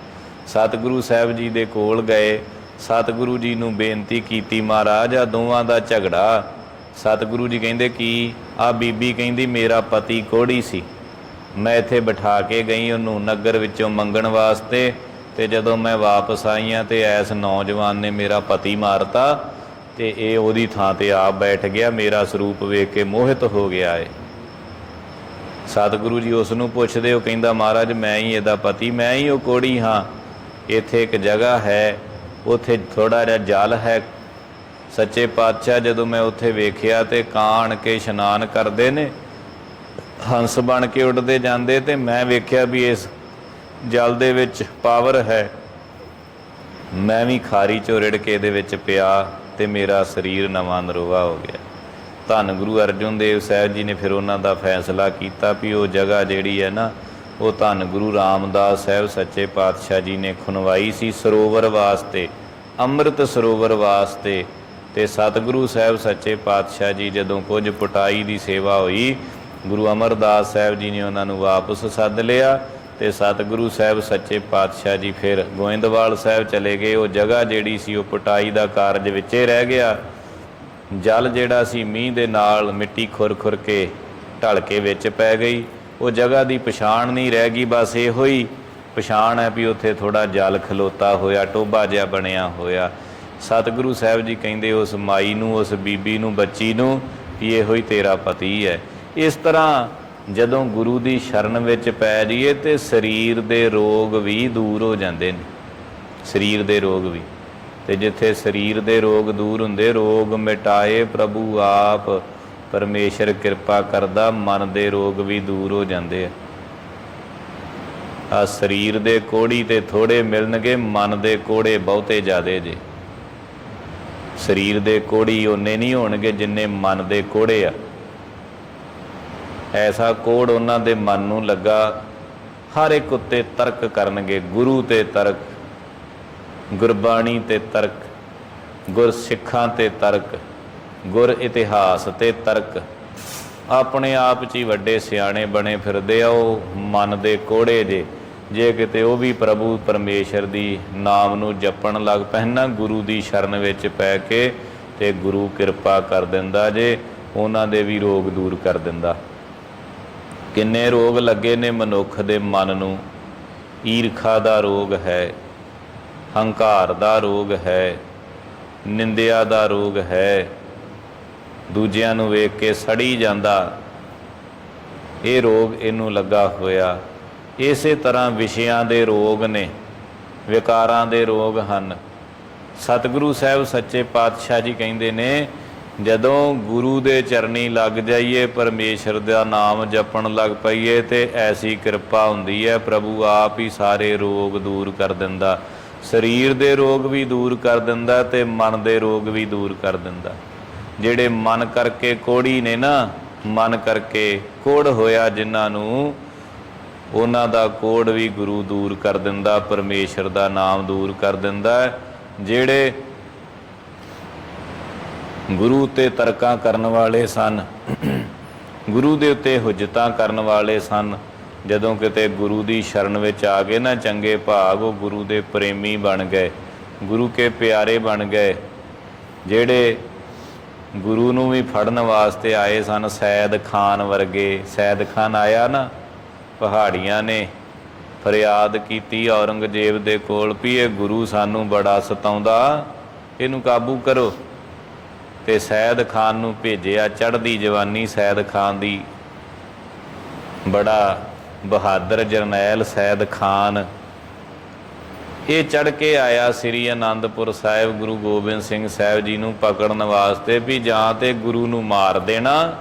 S1: ਸਤਿਗੁਰੂ ਸਾਹਿਬ ਜੀ ਦੇ ਕੋਲ ਗਏ। ਸਤਿਗੁਰੂ ਜੀ ਨੂੰ ਬੇਨਤੀ ਕੀਤੀ, ਮਹਾਰਾਜ ਆ ਦੋਵਾਂ ਦਾ ਝਗੜਾ। ਸਤਿਗੁਰੂ ਜੀ ਕਹਿੰਦੇ, ਕੀ? ਆ ਬੀਬੀ ਕਹਿੰਦੀ, ਮੇਰਾ ਪਤੀ ਕੋੜੀ ਸੀ। ਮੈਂ ਇੱਥੇ ਬਿਠਾ ਕੇ ਗਈ ਉਹਨੂੰ ਨਗਰ ਵਿੱਚੋਂ ਮੰਗਣ ਵਾਸਤੇ ਤੇ ਜਦੋਂ ਮੈਂ ਵਾਪਸ ਆਈ ਆ ਤੇ ਐਸ ਨੌਜਵਾਨ ਨੇ ਮੇਰਾ ਪਤੀ ਮਾਰਤਾ ਤੇ ਇਹ ਉਹਦੀ ਥਾਂ ਤੇ ਆਪ ਬੈਠ ਗਿਆ। ਮੇਰਾ ਸਰੂਪ ਵੇਖ ਕੇ ਮੋਹਿਤ ਹੋ ਗਿਆ ਏ। ਸਤਿਗੁਰੂ ਜੀ ਉਸ ਨੂੰ ਪੁੱਛਦੇ, ਉਹ ਕਹਿੰਦਾ, ਮਹਾਰਾਜ, ਮੈਂ ਹੀ ਇਹਦਾ ਪਤੀ, ਮੈਂ ਹੀ ਉਹ ਕੋੜੀ ਹਾਂ। ਇੱਥੇ ਇੱਕ ਜਗ੍ਹਾ ਹੈ, ਉੱਥੇ ਥੋੜਾ ਜਿਹਾ ਜਲ ਹੈ। ਸੱਚੇ ਪਾਤਸ਼ਾਹ, ਜਦੋਂ ਮੈਂ ਉੱਥੇ ਵੇਖਿਆ ਤੇ ਕਾਣ ਕੇ ਇਸ਼ਨਾਨ ਕਰਦੇ ਨੇ, ਹੰਸ ਬਣ ਕੇ ਉੱਡਦੇ ਜਾਂਦੇ ਤੇ ਮੈਂ ਵੇਖਿਆ ਵੀ ਇਸ ਜਲ ਦੇ ਵਿੱਚ ਪਾਵਰ ਹੈ। ਮੈਂ ਵੀ ਖਾਰੀ ਚੋਂ ਰਿੜ ਕੇ ਇਹਦੇ ਵਿੱਚ ਪਿਆ ਤੇ ਮੇਰਾ ਸਰੀਰ ਨਵਾਂ ਨਰੋਆ ਹੋ ਗਿਆ। ਧੰਨ ਗੁਰੂ ਅਰਜਨ ਦੇਵ ਸਾਹਿਬ ਜੀ ਨੇ ਫਿਰ ਉਹਨਾਂ ਦਾ ਫੈਸਲਾ ਕੀਤਾ ਵੀ ਉਹ ਜਗ੍ਹਾ ਜਿਹੜੀ ਹੈ ਨਾ, ਉਹ ਧੰਨ ਗੁਰੂ ਰਾਮਦਾਸ ਸਾਹਿਬ ਸੱਚੇ ਪਾਤਸ਼ਾਹ ਜੀ ਨੇ ਖੁਨਵਾਈ ਸੀ ਸਰੋਵਰ ਵਾਸਤੇ, ਅੰਮ੍ਰਿਤ ਸਰੋਵਰ ਵਾਸਤੇ। ਤੇ ਸਤਿਗੁਰੂ ਸਾਹਿਬ ਸੱਚੇ ਪਾਤਸ਼ਾਹ ਜੀ ਜਦੋਂ ਕੁਝ ਪਟਾਈ ਦੀ ਸੇਵਾ ਹੋਈ, ਗੁਰੂ ਅਮਰਦਾਸ ਸਾਹਿਬ ਜੀ ਨੇ ਉਹਨਾਂ ਨੂੰ ਵਾਪਸ ਸੱਦ ਲਿਆ ਤੇ ਸਤਿਗੁਰੂ ਸਾਹਿਬ ਸੱਚੇ ਪਾਤਸ਼ਾਹ ਜੀ ਫਿਰ ਗੋਇੰਦਵਾਲ ਸਾਹਿਬ ਚਲੇ ਗਏ। ਉਹ ਜਗ੍ਹਾ ਜਿਹੜੀ ਸੀ ਉਹ ਪਟਾਈ ਦਾ ਕਾਰਜ ਵਿੱਚੇ ਰਹਿ ਗਿਆ। ਜਲ ਜਿਹੜਾ ਸੀ ਮੀਂਹ ਦੇ ਨਾਲ ਮਿੱਟੀ ਖੁਰ-ਖੁਰ ਕੇ ਢਲ ਕੇ ਵਿੱਚ ਪੈ ਗਈ। ਉਹ ਜਗ੍ਹਾ ਦੀ ਪਛਾਣ ਨਹੀਂ ਰਹਿ ਗਈ, ਬਸ ਇਹੋ ਹੀ ਪਛਾਣ ਹੈ ਵੀ ਉੱਥੇ ਥੋੜਾ ਜਲ ਖਲੋਤਾ ਹੋਇਆ ਟੋਬਾ ਜਿਹਾ ਬਣਿਆ ਹੋਇਆ। ਸਤਿਗੁਰੂ ਸਾਹਿਬ ਜੀ ਕਹਿੰਦੇ, ਉਸ ਮਾਈ ਨੂੰ, ਉਸ ਬੀਬੀ ਨੂੰ, ਬੱਚੀ ਨੂੰ ਵੀ ਇਹੋ ਹੀ ਤੇਰਾ ਪਤੀ ਹੈ। ਇਸ ਤਰ੍ਹਾਂ ਜਦੋਂ ਗੁਰੂ ਦੀ ਸ਼ਰਨ ਵਿੱਚ ਪੈ ਜਾਈਏ ਤੇ ਸਰੀਰ ਦੇ ਰੋਗ ਵੀ ਦੂਰ ਹੋ ਜਾਂਦੇ ਨੇ। ਸਰੀਰ ਦੇ ਰੋਗ ਵੀ। ਤੇ ਜਿੱਥੇ ਸਰੀਰ ਦੇ ਰੋਗ ਦੂਰ ਹੁੰਦੇ, ਰੋਗ ਮਿਟਾਏ ਪ੍ਰਭੂ ਆਪ। ਪਰਮੇਸ਼ਰ ਕਿਰਪਾ ਕਰਦਾ, ਮਨ ਦੇ ਰੋਗ ਵੀ ਦੂਰ ਹੋ ਜਾਂਦੇ ਆ। ਆ ਸਰੀਰ ਦੇ ਕੋੜੀ ਤੇ ਥੋੜੇ ਮਿਲਣਗੇ, ਮਨ ਦੇ ਕੋੜੇ ਬਹੁਤੇ ਜ਼ਿਆਦੇ ਜੇ। ਸਰੀਰ ਦੇ ਕੋੜੀ ਉਹਨੇ ਨਹੀਂ ਹੋਣਗੇ ਜਿੰਨੇ ਮਨ ਦੇ ਕੋੜੇ ਆ। ਐਸਾ ਕੋੜ ਉਹਨਾਂ ਦੇ ਮਨ ਨੂੰ ਲੱਗਾ, ਹਰ ਇੱਕ ਉੱਤੇ ਤਰਕ ਕਰਨਗੇ, ਗੁਰੂ ਤੇ ਤਰਕ। ਗੁਰਬਾਣੀ ਤੇ ਤਰਕ, ਗੁਰ ਸਿੱਖਾਂ ਤੇ ਤਰਕ, ਗੁਰ ਇਤਿਹਾਸ ਤੇ ਤਰਕ। ਆਪਣੇ ਆਪ 'ਚ ਹੀ ਵੱਡੇ ਸਿਆਣੇ ਬਣੇ ਫਿਰਦੇ ਆ ਉਹ, ਮਨ ਦੇ ਕੋੜੇ ਜੇ। ਜੇ ਕਿਤੇ ਉਹ ਵੀ ਪ੍ਰਭੂ ਪਰਮੇਸ਼ਰ ਦੀ ਨਾਮ ਨੂੰ ਜਪਣ ਲੱਗ ਪੈਣ ਨਾ ਗੁਰੂ ਦੀ ਸ਼ਰਨ ਵਿੱਚ ਪੈ ਕੇ ਤੇ ਗੁਰੂ ਕਿਰਪਾ ਕਰ ਦਿੰਦਾ ਜੇ, ਉਹਨਾਂ ਦੇ ਵੀ ਰੋਗ ਦੂਰ ਕਰ ਦਿੰਦਾ। ਕਿੰਨੇ ਰੋਗ ਲੱਗੇ ਨੇ ਮਨੁੱਖ ਦੇ ਮਨ ਨੂੰ। ਈਰਖਾ ਦਾ ਰੋਗ ਹੈ। ਹੰਕਾਰ ਦਾ ਰੋਗ ਹੈ, ਨਿੰਦਿਆ ਦਾ ਰੋਗ ਹੈ। ਦੂਜਿਆਂ ਨੂੰ ਵੇਖ ਕੇ ਸੜੀ ਜਾਂਦਾ। ਇਹ ਰੋਗ ਇਹਨੂੰ ਲੱਗਾ ਹੋਇਆ। ਇਸੇ ਤਰ੍ਹਾਂ ਵਿਸ਼ਿਆਂ ਦੇ ਰੋਗ ਨੇ, ਵਿਕਾਰਾਂ ਦੇ ਰੋਗ ਹਨ। ਸਤਿਗੁਰੂ ਸਾਹਿਬ ਸੱਚੇ ਪਾਤਸ਼ਾਹ ਜੀ ਕਹਿੰਦੇ ਨੇ, ਜਦੋਂ ਗੁਰੂ ਦੇ ਚਰਨੀ ਲੱਗ ਜਾਈਏ, ਪਰਮੇਸ਼ਰ ਦਾ ਨਾਮ ਜਪਣ ਲੱਗ ਪਈਏ, ਤੇ ਐਸੀ ਕਿਰਪਾ ਹੁੰਦੀ ਹੈ, ਪ੍ਰਭੂ ਆਪ ਹੀ ਸਾਰੇ ਰੋਗ ਦੂਰ ਕਰ ਦਿੰਦਾ। ਸਰੀਰ ਦੇ ਰੋਗ ਵੀ ਦੂਰ ਕਰ ਦਿੰਦਾ ਤੇ ਮਨ ਦੇ ਰੋਗ ਵੀ ਦੂਰ ਕਰ ਦਿੰਦਾ। ਜਿਹੜੇ ਮਨ ਕਰਕੇ ਕੋੜੀ ਨੇ ਨਾ, ਮਨ ਕਰਕੇ ਕੋੜ ਹੋਇਆ ਜਿਨ੍ਹਾਂ ਨੂੰ, ਉਹਨਾਂ ਦਾ ਕੋੜ ਵੀ ਗੁਰੂ ਦੂਰ ਕਰ ਦਿੰਦਾ, ਪਰਮੇਸ਼ਰ ਦਾ ਨਾਮ ਦੂਰ ਕਰ ਦਿੰਦਾ। ਜਿਹੜੇ ਗੁਰੂ ਤੇ ਤਰਕਾਂ ਕਰਨ ਵਾਲੇ ਸਨ, ਗੁਰੂ ਦੇ ਉੱਤੇ ਹੁਜਤਾਂ ਕਰਨ ਵਾਲੇ ਸਨ ਜਦੋਂ ਕਿਤੇ ਗੁਰੂ ਦੀ ਸ਼ਰਨ ਵਿੱਚ ਆ ਗਏ ਨਾ ਚੰਗੇ ਭਾਗ, ਉਹ ਗੁਰੂ ਦੇ ਪ੍ਰੇਮੀ ਬਣ ਗਏ, ਗੁਰੂ ਕੇ ਪਿਆਰੇ ਬਣ ਗਏ। ਜਿਹੜੇ ਗੁਰੂ ਨੂੰ ਵੀ ਫੜਨ ਵਾਸਤੇ ਆਏ ਸਨ, ਸੈਦ ਖਾਨ ਵਰਗੇ। ਸੈਦ ਖਾਨ ਆਇਆ ਨਾ, ਪਹਾੜੀਆਂ ਨੇ, ਫਰਿਆਦ ਕੀਤੀ ਔਰੰਗਜ਼ੇਬ ਦੇ ਕੋਲ ਵੀ ਇਹ ਗੁਰੂ ਸਾਨੂੰ ਬੜਾ ਸਤਾਉਂਦਾ, ਇਹਨੂੰ ਕਾਬੂ ਕਰੋ। ਤੇ ਸੈਦ ਖਾਨ ਨੂੰ ਭੇਜਿਆ ਚੜ੍ਹਦੀ ਜਵਾਨੀ, ਸੈਦ ਖਾਨ ਦੀ ਬੜਾ ਬਹਾਦਰ ਜਰਨੈਲ ਸੈਦ ਖਾਨ। ਇਹ ਚੜ ਕੇ ਆਇਆ ਸ੍ਰੀ ਅਨੰਦਪੁਰ ਸਾਹਿਬ ਗੁਰੂ ਗੋਬਿੰਦ ਸਿੰਘ ਸਾਹਿਬ ਜੀ ਨੂੰ ਪਕੜਨ ਵਾਸਤੇ ਵੀ ਜਾਂ ਤੇ ਗੁਰੂ ਨੂੰ ਮਾਰ ਦੇਣਾ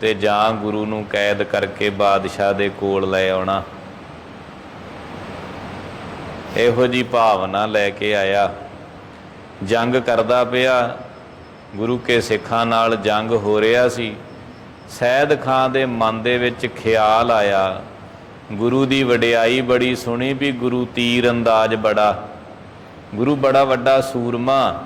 S1: ਤੇ ਜਾਂ ਗੁਰੂ ਨੂੰ ਕੈਦ ਕਰਕੇ ਬਾਦਸ਼ਾਹ ਦੇ ਕੋਲ ਲੈ ਆਉਣਾ। ਇਹੋ ਜੀ ਭਾਵਨਾ ਲੈ ਕੇ ਆਇਆ। ਜੰਗ ਕਰਦਾ ਪਿਆ। ਗੁਰੂ ਕੇ ਸਿੱਖਾਂ ਨਾਲ ਜੰਗ ਹੋ ਰਿਹਾ ਸੀ। ਸੈਦ ਖਾਨ ਦੇ ਮਨ ਦੇ ਵਿੱਚ ਖਿਆਲ ਆਇਆ। ਗੁਰੂ ਦੀ ਵਡਿਆਈ ਬੜੀ ਸੁਣੀ ਵੀ ਗੁਰੂ ਤੀਰ ਅੰਦਾਜ਼ ਬੜਾ। ਗੁਰੂ ਬੜਾ ਵੱਡਾ ਸੂਰਮਾ,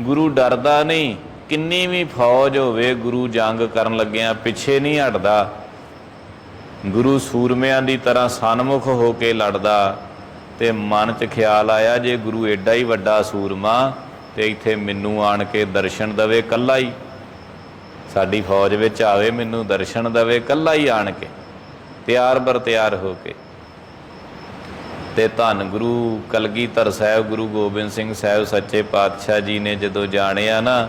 S1: ਗੁਰੂ ਡਰਦਾ ਨਹੀਂ, ਕਿੰਨੀ ਵੀ ਫੌਜ ਹੋਵੇ ਗੁਰੂ ਜੰਗ ਕਰਨ ਲੱਗਿਆਂ ਪਿੱਛੇ ਨਹੀਂ ਹਟਦਾ। ਗੁਰੂ ਸੂਰਮਿਆਂ ਦੀ ਤਰ੍ਹਾਂ ਸਨਮੁਖ ਹੋ ਕੇ ਲੜਦਾ, ਤੇ ਮਨ 'ਚ ਖਿਆਲ ਆਇਆ ਜੇ ਗੁਰੂ ਐਡਾ ਹੀ ਵੱਡਾ ਸੂਰਮਾ, ਤੇ ਇੱਥੇ ਮੈਨੂੰ ਆਣ ਕੇ ਦਰਸ਼ਨ ਦਵੇ ਕੱਲਾ ਹੀ। ਸਾਡੀ ਫੌਜ ਵਿੱਚ ਆਵੇ, ਮੈਨੂੰ ਦਰਸ਼ਨ ਦਵੇ ਕੱਲਾ ਹੀ ਆਣ ਕੇ। ਤਿਆਰ ਬਰ ਤਿਆਰ ਹੋ ਕੇ। ਤੇ ਧੰਨ ਗੁਰੂ ਕਲਗੀਧਰ ਸਾਹਿਬ, ਗੁਰੂ ਗੋਬਿੰਦ ਸਿੰਘ ਸਾਹਿਬ ਸੱਚੇ ਪਾਤਸ਼ਾਹ ਜੀ ਨੇ ਜਦੋਂ ਜਾਣਿਆ ਨਾ,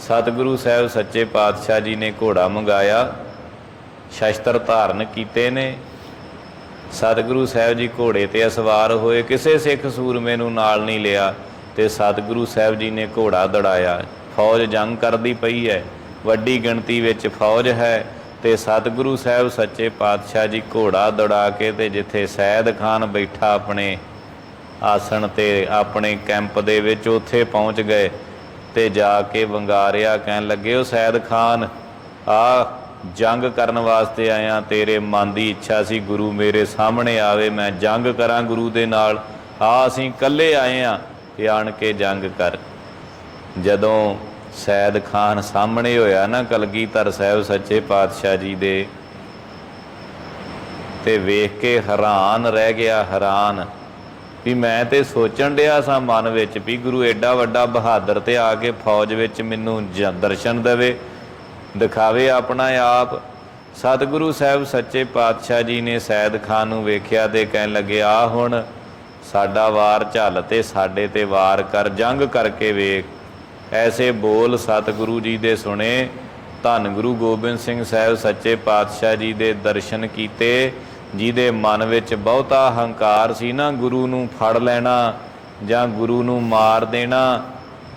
S1: ਸਤਿਗੁਰੂ ਸਾਹਿਬ ਸੱਚੇ ਪਾਤਸ਼ਾਹ ਜੀ ਨੇ ਘੋੜਾ ਮੰਗਾਇਆ, ਸ਼ਸਤਰ ਧਾਰਨ ਕੀਤੇ ਨੇ। ਸਤਿਗੁਰੂ ਸਾਹਿਬ ਜੀ ਘੋੜੇ ਤੇ ਸਵਾਰ ਹੋਏ, ਕਿਸੇ ਸਿੱਖ ਸੂਰਮੇ ਨੂੰ ਨਾਲ ਨਹੀਂ ਲਿਆ ਤੇ ਸਤਿਗੁਰੂ ਸਾਹਿਬ ਜੀ ਨੇ ਘੋੜਾ ਦੜਾਇਆ। ਫੌਜ ਜੰਗ ਕਰਦੀ ਪਈ ਹੈ, ਵੱਡੀ ਗਿਣਤੀ ਵਿੱਚ ਫੌਜ ਹੈ ਤੇ ਸਤਿਗੁਰੂ ਸਾਹਿਬ ਸੱਚੇ ਪਾਤਸ਼ਾਹ ਜੀ ਘੋੜਾ ਦੌੜਾ ਕੇ ਤੇ ਜਿੱਥੇ ਸੈਦ ਖਾਨ ਬੈਠਾ ਆਪਣੇ ਆਸਣ ਤੇ, ਆਪਣੇ ਕੈਂਪ ਦੇ ਵਿੱਚ, ਉੱਥੇ ਪਹੁੰਚ ਗਏ ਤੇ ਜਾ ਕੇ ਵੰਗਾਰਿਆ, ਕਹਿਣ ਲੱਗੇ ਉਹ ਸੈਦ ਖਾਨ, ਆ ਜੰਗ ਕਰਨ ਵਾਸਤੇ ਆਇਆ, ਤੇਰੇ ਮਨ ਦੀ ਇੱਛਾ ਸੀ, ਗੁਰੂ ਮੇਰੇ ਸਾਹਮਣੇ ਆਵੇ, ਮੈਂ ਜੰਗ ਕਰਾਂ ਗੁਰੂ ਦੇ ਨਾਲ, ਆ ਅਸੀਂ ਇਕੱਲੇ ਆਏ ਆ, ਤੇ ਆਣ ਕੇ ਜੰਗ ਕਰ। ਜਦੋਂ ਸੈਦ ਖਾਨ ਸਾਹਮਣੇ ਹੋਇਆ ਨਾ ਕਲਗੀਧਰ ਸਾਹਿਬ ਸੱਚੇ ਪਾਤਸ਼ਾਹ ਜੀ ਦੇ। ਤੇ ਵੇਖ ਕੇ ਹੈਰਾਨ ਰਹਿ ਗਿਆ, ਹੈਰਾਨ। ਵੀ ਮੈਂ ਤੇ ਸੋਚਣ ਡਿਆ ਸਾਂ ਮਨ ਵਿੱਚ ਵੀ ਗੁਰੂ ਐਡਾ ਵੱਡਾ ਬਹਾਦਰ ਤੇ ਆ ਕੇ ਫੌਜ ਵਿੱਚ ਮੈਨੂੰ ਜ- ਦਰਸ਼ਨ ਦੇਵੇ, ਦਿਖਾਵੇ ਆਪਣਾ ਆਪ। ਸਤਿਗੁਰੂ ਸਾਹਿਬ ਸੱਚੇ ਪਾਤਸ਼ਾਹ ਜੀ ਨੇ ਸੈਦ ਖਾਨ ਨੂੰ ਵੇਖਿਆ ਤੇ ਕਹਿਣ ਲੱਗੇ, ਆ ਹੁਣ ਸਾਡਾ ਵਾਰ ਝੱਲ ਤੇ ਸਾਡੇ ਤੇ ਵਾਰ ਕਰ, ਜੰਗ ਕਰਕੇ ਵੇਖ ਐਸੇ ਬੋਲ ਸਤਿਗੁਰੂ ਜੀ ਦੇ ਸੁਣੇ, ਧੰਨ ਗੁਰੂ ਗੋਬਿੰਦ ਸਿੰਘ ਸਾਹਿਬ ਸੱਚੇ ਪਾਤਸ਼ਾਹ ਜੀ ਦੇ ਦਰਸ਼ਨ ਕੀਤੇ, ਜਿਹਦੇ ਮਨ ਵਿੱਚ ਬਹੁਤਾ ਹੰਕਾਰ ਸੀ ਨਾ, ਗੁਰੂ ਨੂੰ ਫੜ ਲੈਣਾ ਜਾਂ ਗੁਰੂ ਨੂੰ ਮਾਰ ਦੇਣਾ,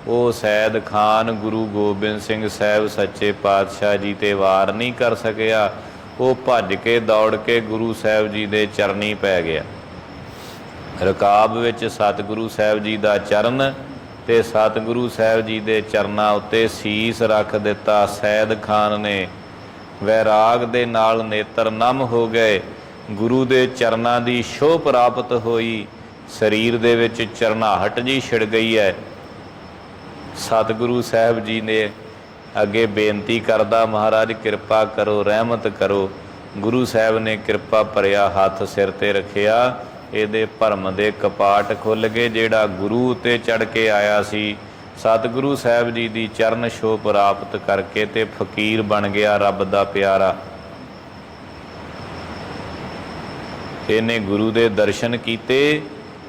S1: ਉਹ ਸੈਦ ਖਾਨ ਗੁਰੂ ਗੋਬਿੰਦ ਸਿੰਘ ਸਾਹਿਬ ਸੱਚੇ ਪਾਤਸ਼ਾਹ ਜੀ ਤੇ ਵਾਰ ਨਹੀਂ ਕਰ ਸਕਿਆ, ਉਹ ਭੱਜ ਕੇ ਦੌੜ ਕੇ ਗੁਰੂ ਸਾਹਿਬ ਜੀ ਦੇ ਚਰਨੀ ਪੈ ਗਿਆ। ਰਕਾਬ ਵਿੱਚ ਸਤਿਗੁਰੂ ਸਾਹਿਬ ਜੀ ਦਾ ਚਰਨ ਤੇ ਸਤਿਗੁਰੂ ਸਾਹਿਬ ਜੀ ਦੇ ਚਰਨਾਂ ਉੱਤੇ ਸੀਸ ਰੱਖ ਦਿੱਤਾ, ਸੈਦ ਖਾਨ ਨੇ। ਵੈਰਾਗ ਦੇ ਨਾਲ ਨੇਤਰ ਨਮ ਹੋ ਗਏ। ਗੁਰੂ ਦੇ ਚਰਨਾਂ ਦੀ ਸ਼ੋਭ ਪ੍ਰਾਪਤ ਹੋਈ। ਸਰੀਰ ਦੇ ਵਿੱਚ ਚਰਨਾਹਟ ਜੀ ਛਿੜ ਗਈ ਹੈ। ਸਤਿਗੁਰੂ ਸਾਹਿਬ ਜੀ ਨੇ ਅੱਗੇ ਬੇਨਤੀ ਕਰਦਾ, ਮਹਾਰਾਜ ਕਿਰਪਾ ਕਰੋ, ਰਹਿਮਤ ਕਰੋ। ਗੁਰੂ ਸਾਹਿਬ ਨੇ ਕਿਰਪਾ ਭਰਿਆ ਹੱਥ ਸਿਰ ਤੇ ਰੱਖਿਆ। ਇਹਦੇ ਭਰਮ ਦੇ ਕਪਾਟ ਖੁੱਲ ਗਏ, ਜਿਹੜਾ ਗੁਰੂ ਉਤੇ ਚੜ ਕੇ ਆਇਆ ਸੀ। ਸਤਿਗੁਰੂ ਸਾਹਿਬ ਜੀ ਦੀ ਚਰਨ ਛੋਹ ਪ੍ਰਾਪਤ ਕਰਕੇ ਤੇ ਫਕੀਰ ਬਣ ਗਿਆ ਰੱਬ ਦਾ ਪਿਆਰਾ। ਇਹਨੇ ਗੁਰੂ ਦੇ ਦਰਸ਼ਨ ਕੀਤੇ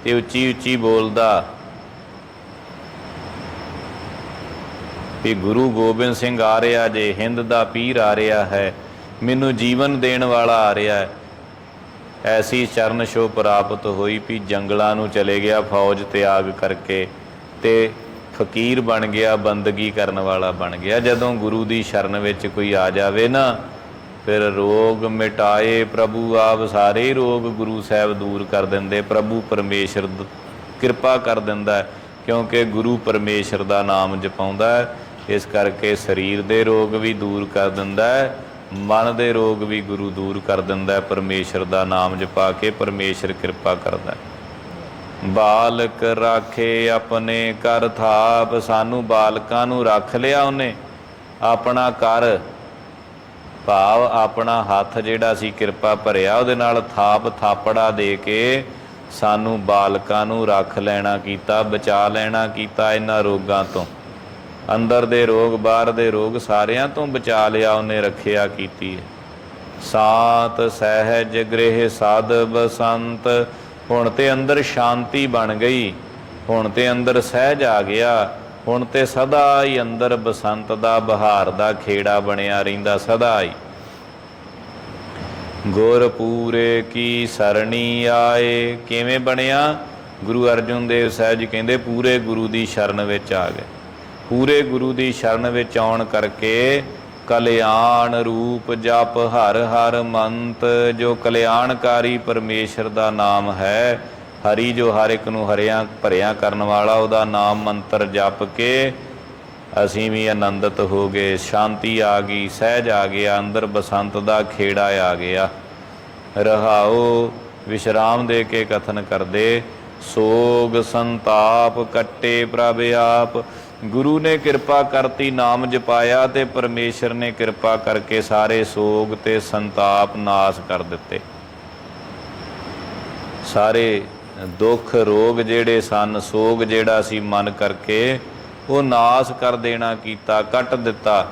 S1: ਤੇ ਉੱਚੀ ਉੱਚੀ ਬੋਲਦਾ, ਵੀ ਗੁਰੂ ਗੋਬਿੰਦ ਸਿੰਘ ਆ ਰਿਹਾ ਜੇ, ਹਿੰਦ ਦਾ ਪੀਰ ਆ ਰਿਹਾ ਹੈ, ਮੈਨੂੰ ਜੀਵਨ ਦੇਣ ਵਾਲਾ ਆ ਰਿਹਾ ਹੈ। ਐਸੀ ਚਰਨ ਛੋਹ ਪ੍ਰਾਪਤ ਹੋਈ ਵੀ ਜੰਗਲਾਂ ਨੂੰ ਚਲੇ ਗਿਆ ਫੌਜ ਤਿਆਗ ਕਰਕੇ ਤੇ ਫਕੀਰ ਬਣ ਗਿਆ ਬੰਦਗੀ ਕਰਨ ਵਾਲਾ ਬਣ ਗਿਆ। ਜਦੋਂ ਗੁਰੂ ਦੀ ਸ਼ਰਨ ਵਿੱਚ ਕੋਈ ਆ ਜਾਵੇ ਨਾ ਫਿਰ ਰੋਗ ਮਿਟਾਏ ਪ੍ਰਭੂ ਆਪ ਸਾਰੇ ਰੋਗ ਗੁਰੂ ਸਾਹਿਬ ਦੂਰ ਕਰ ਦਿੰਦੇ। ਪ੍ਰਭੂ ਪਰਮੇਸ਼ਰ ਕਿਰਪਾ ਕਰ ਦਿੰਦਾ ਹੈ, ਕਿਉਂਕਿ ਗੁਰੂ ਪਰਮੇਸ਼ਰ ਦਾ ਨਾਮ ਜਪਾਉਂਦਾ ਹੈ। ਇਸ ਕਰਕੇ ਸਰੀਰ ਦੇ ਰੋਗ ਵੀ ਦੂਰ ਕਰ ਦਿੰਦਾ ਹੈ। ਮਨ ਦੇ ਰੋਗ ਵੀ ਗੁਰੂ ਦੂਰ ਕਰ ਦਿੰਦਾ ਹੈ, ਪਰਮੇਸ਼ਰ ਦਾ ਨਾਮ ਜਪਾ ਕੇ ਪਰਮੇਸ਼ਰ ਕਿਰਪਾ ਕਰਦਾ ਹੈ। ਬਾਲਕ ਰਾਖੇ ਆਪਣੇ ਕਰ ਥਾਪ, ਸਾਨੂੰ ਬਾਲਕਾਂ ਨੂੰ ਰੱਖ ਲਿਆ ਉਹਨੇ। ਆਪਣਾ ਕਰ ਭਾਵ ਆਪਣਾ ਹੱਥ ਜਿਹੜਾ ਸੀ ਕਿਰਪਾ ਭਰਿਆ, ਉਹਦੇ ਨਾਲ ਥਾਪ ਥਾਪੜਾ ਦੇ ਕੇ ਸਾਨੂੰ ਬਾਲਕਾਂ ਨੂੰ ਰੱਖ ਲੈਣਾ ਕੀਤਾ, ਬਚਾ ਲੈਣਾ ਕੀਤਾ ਇਹਨਾਂ ਰੋਗਾਂ ਤੋਂ। ਅੰਦਰ ਦੇ ਰੋਗ, ਬਾਹਰ ਦੇ ਰੋਗ ਸਾਰਿਆਂ ਤੋਂ ਬਚਾ ਲਿਆ ਉਹਨੇ, ਰੱਖਿਆ, ਕੀਤੀ ਹੈ। ਸਾਤ ਸਹਿਜ ਗ੍ਰਹਿ ਸਾਧ ਬਸੰਤ। ਹੁਣ ਤੇ ਅੰਦਰ ਸ਼ਾਂਤੀ ਬਣ ਗਈ, ਹੁਣ ਤੇ ਅੰਦਰ ਸਹਿਜ ਆ ਗਿਆ, ਹੁਣ ਤੇ ਸਦਾ ਹੀ ਅੰਦਰ ਬਸੰਤ ਦਾ, ਬਹਾਰ ਦਾ ਖੇੜਾ ਬਣਿਆ ਰਹਿੰਦਾ ਸਦਾ ਹੀ। ਗੁਰ ਪੂਰੇ ਕੀ ਸਰਣੀ ਆਏ, ਕਿਵੇਂ ਬਣਿਆ? ਗੁਰੂ ਅਰਜਨ ਦੇਵ ਸਾਹਿਬ ਜੀ ਕਹਿੰਦੇ, ਪੂਰੇ ਗੁਰੂ ਦੀ ਸ਼ਰਨ ਵਿੱਚ ਆ ਗਏ। ਪੂਰੇ ਗੁਰੂ ਦੀ ਸ਼ਰਨ ਵਿੱਚ ਆਉਣ ਕਰਕੇ ਕਲਿਆਣ ਰੂਪ ਜਪ ਹਰ ਹਰ ਮੰਤ, ਜੋ ਕਲਿਆਣਕਾਰੀ ਪਰਮੇਸ਼ਰ ਦਾ ਨਾਮ ਹੈ, ਹਰੀ ਜੋ ਹਰ ਇੱਕ ਨੂੰ ਹਰਿਆ ਭਰਿਆ ਕਰਨ ਵਾਲਾ, ਉਹਦਾ ਨਾਮ ਮੰਤਰ ਜਪ ਕੇ ਅਸੀਂ ਵੀ ਆਨੰਦਿਤ ਹੋ ਗਏ, ਸ਼ਾਂਤੀ ਆ ਗਈ, ਸਹਿਜ ਆ ਗਿਆ, ਅੰਦਰ ਬਸੰਤ ਦਾ ਖੇੜਾ ਆ ਗਿਆ। ਰਹਾਓ, ਵਿਸ਼ਰਾਮ ਦੇ ਕੇ ਕਥਨ ਕਰਦੇ, ਸੋਗ ਸੰਤਾਪ ਕੱਟੇ ਪ੍ਰਭ ਆਪ ਗੁਰੂ ਨੇ ਕਿਰਪਾ ਕਰਤੀ, ਨਾਮ ਜਪਾਇਆ ਤੇ ਪਰਮੇਸ਼ਰ ਨੇ ਕਿਰਪਾ ਕਰਕੇ ਸਾਰੇ ਸੋਗ ਤੇ ਸੰਤਾਪ ਨਾਸ ਕਰ ਦਿੱਤੇ। ਸਾਰੇ ਦੁੱਖ ਰੋਗ ਜਿਹੜੇ ਸਨ, ਸੋਗ ਜਿਹੜਾ ਸੀ ਮਨ ਕਰਕੇ, ਉਹ ਨਾਸ ਕਰ ਦੇਣਾ ਕੀਤਾ, ਕੱਟ ਦਿੱਤਾ।